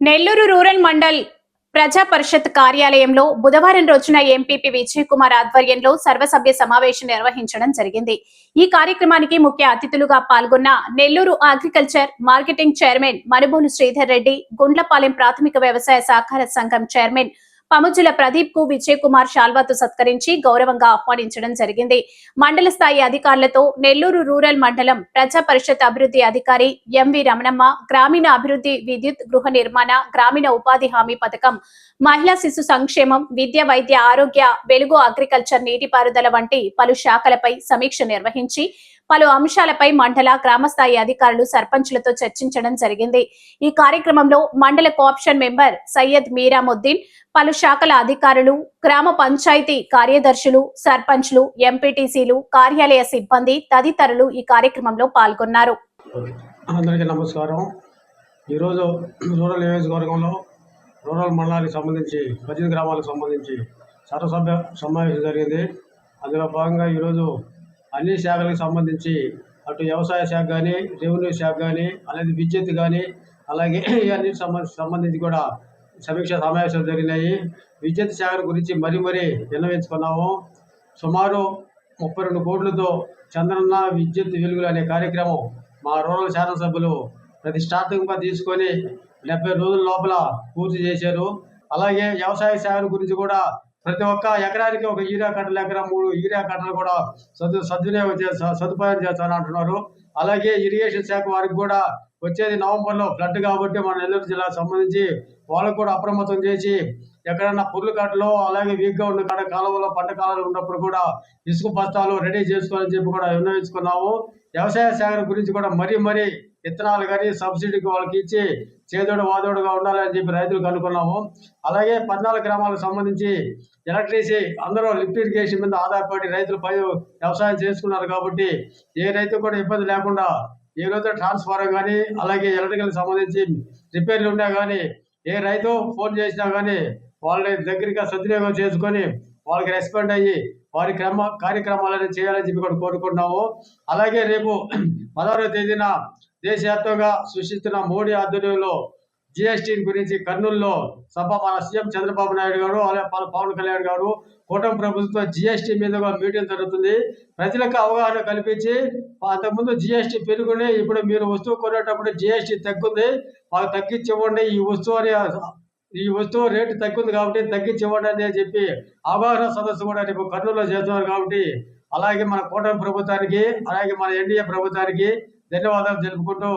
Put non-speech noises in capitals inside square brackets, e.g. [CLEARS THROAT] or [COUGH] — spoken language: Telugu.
నెల్లూరు రూరల్ మండల్ ప్రజా పరిషత్ కార్యాలయంలో బుధవారం రోజున ఎంపీపీ విజయ్ కుమార్ ఆధ్వర్యంలో సర్వసభ్య సమావేశం నిర్వహించడం జరిగింది. ఈ కార్యక్రమానికి ముఖ్య అతిథులుగా పాల్గొన్న Nellore agriculture marketing chairman Manubolu Sridhar Reddy Gundlapalem ప్రాథమిక వ్యవసాయ సహకార సంఘం చైర్మన్ పముచుల ప్రదీప్కు విజయ్ కుమార్ షాల్వాతో సత్కరించి గౌరవంగా ఆహ్వానించడం జరిగింది. మండల స్థాయి అధికారులతో నెల్లూరు రూరల్ మండలం ప్రజా పరిషత్ అభివృద్ధి అధికారి ఎంవి రమణమ్మ గ్రామీణ అభివృద్ధి విద్యుత్ గృహ నిర్మాణ గ్రామీణ ఉపాధి హామీ పథకం మహిళా శిశు సంక్షేమం విద్య వైద్య ఆరోగ్య వెలుగు అగ్రికల్చర్ నీటిపారుదల వంటి పలు శాఖలపై సమీక్ష నిర్వహించి పలు అంశాలపై మండల గ్రామస్థాయి అధికారులు సర్పంచ్లతో చర్చించడం జరిగింది. ఈ కార్యక్రమంలో మండల కోఆప్షన్ మెంబర్ సయ్యద్ మీరాముద్దీన్ పలు శాఖల అధికారులు గ్రామ పంచాయతీ కార్యదర్శులు సర్పంచ్లు ఎంపీటీసీలు కార్యాలయ సిబ్బంది తదితరులు ఈ కార్యక్రమంలో పాల్గొన్నారు. అందరికీ నమస్కారం. ఈరోజు రూరల్ నియోజకవర్గంలో రూరల్ మండలానికి సంబంధించి పద్దెనిమిది గ్రామాలకు సంబంధించి సర్వసభ్య సమావేశం జరిగింది. అందులో భాగంగా ఈరోజు అన్ని శాఖలకు సంబంధించి అటు వ్యవసాయ శాఖ కానీ రెవెన్యూ శాఖ కానీ అలాగే విద్యుత్ కానీ అలాగే [CLEARS THROAT] ఇవన్నీ సంబంధించి సంబంధించి కూడా సమీక్ష సమావేశాలు జరిగినాయి. విద్యుత్ శాఖ గురించి మరీ మరీ విన్నవించుకున్నాము. సుమారు ముప్పై రెండు కోట్లతో చంద్రన్న విద్యుత్ వెలుగులు అనే కార్యక్రమం మా రూరల్ శాసనసభ్యులు ప్రతిష్టాత్మకంగా తీసుకొని డెబ్బై రోజుల లోపల పూర్తి చేశారు. అలాగే వ్యవసాయ శాఖ గురించి కూడా ప్రతి ఒక్క ఎకరానికి ఒక యూరియా కట్టలు ఎకరం మూడు యూరియా కట్టలు కూడా సదు సద్వినియోగం చేస్తా సదుపాయం చేస్తారని అంటున్నారు. అలాగే ఇరిగేషన్ శాఖ వారికి కూడా వచ్చేది నవంబర్లో ఫ్లడ్ కాబట్టి మన నెల్లూరు జిల్లాకు సంబంధించి వాళ్ళకు కూడా అప్రమత్తం చేసి ఎక్కడన్నా పుర్లు అలాగే వీక్గా ఉన్న కాడ కాలువలో పంట కాలాలు ఉన్నప్పుడు కూడా ఇసుక బస్తాలు రెడీ చేసుకోవాలని చెప్పి కూడా విన్నవించుకున్నాము. వ్యవసాయ శాఖ గురించి కూడా మరీ మరీ విత్తనాలు కానీ సబ్సిడీకి వాళ్ళకి ఇచ్చి చేదోడు వాదోడుగా ఉండాలని చెప్పి రైతులకు అనుకున్నాము. అలాగే పద్నాలుగు గ్రామాలకు సంబంధించి ఎలక్ట్రిసిటీ అందరూ లిఫ్ట్ ఇరిగేషన్ మీద ఆధారపడి రైతులు పై వ్యవసాయం చేసుకున్నారు కాబట్టి ఏ రైతు కూడా ఇబ్బంది లేకుండా ఏ రోజు ట్రాన్స్ఫారం కానీ అలాగే ఎలక్ట్రికల్ సంబంధించి రిపేర్లు ఉన్నా కానీ ఏ రైతు ఫోన్ చేసినా కానీ వాళ్ళ దగ్గరగా సద్వినియోగం చేసుకొని వాళ్ళకి రెస్పాండ్ అయ్యి వారి క్రమ కార్యక్రమాలను చేయాలని చెప్పి కూడా కోరుకుంటున్నాము. అలాగే రేపు [CLEARS THROAT] పదహారవ తేదీన దేశవ్యాప్తంగా సృష్టిస్తున్న మోడీ ఆధ్వర్యంలో జిఎస్టీ గురించి కర్నూలులో సభ మన సీఎం చంద్రబాబు నాయుడు గారు అలాగే పవన్ కళ్యాణ్ గారు కూటమి ప్రభుత్వం జిఎస్టీ మీద మీటింగ్ జరుగుతుంది. ప్రజలకు అవగాహన కల్పించి అంతకుముందు జిఎస్టీ పెరుగునే ఇప్పుడు మీరు వస్తువు కొనేటప్పుడు జిఎస్టీ తగ్గుంది. మాకు తగ్గించి ఇవ్వండి ఈ వస్తువు ఈ వస్తువు రేటు తగ్గుంది కాబట్టి తగ్గించివ్వండి అని చెప్పి అవగాహన సదస్సు కూడా రేపు కర్నూలులో చేస్తున్నారు కాబట్టి అలాగే మన కూటమి ప్రభుత్వానికి అలాగే మన ఎన్డీఏ ప్రభుత్వానికి ధన్యవాదాలు తెలుపుకుంటూ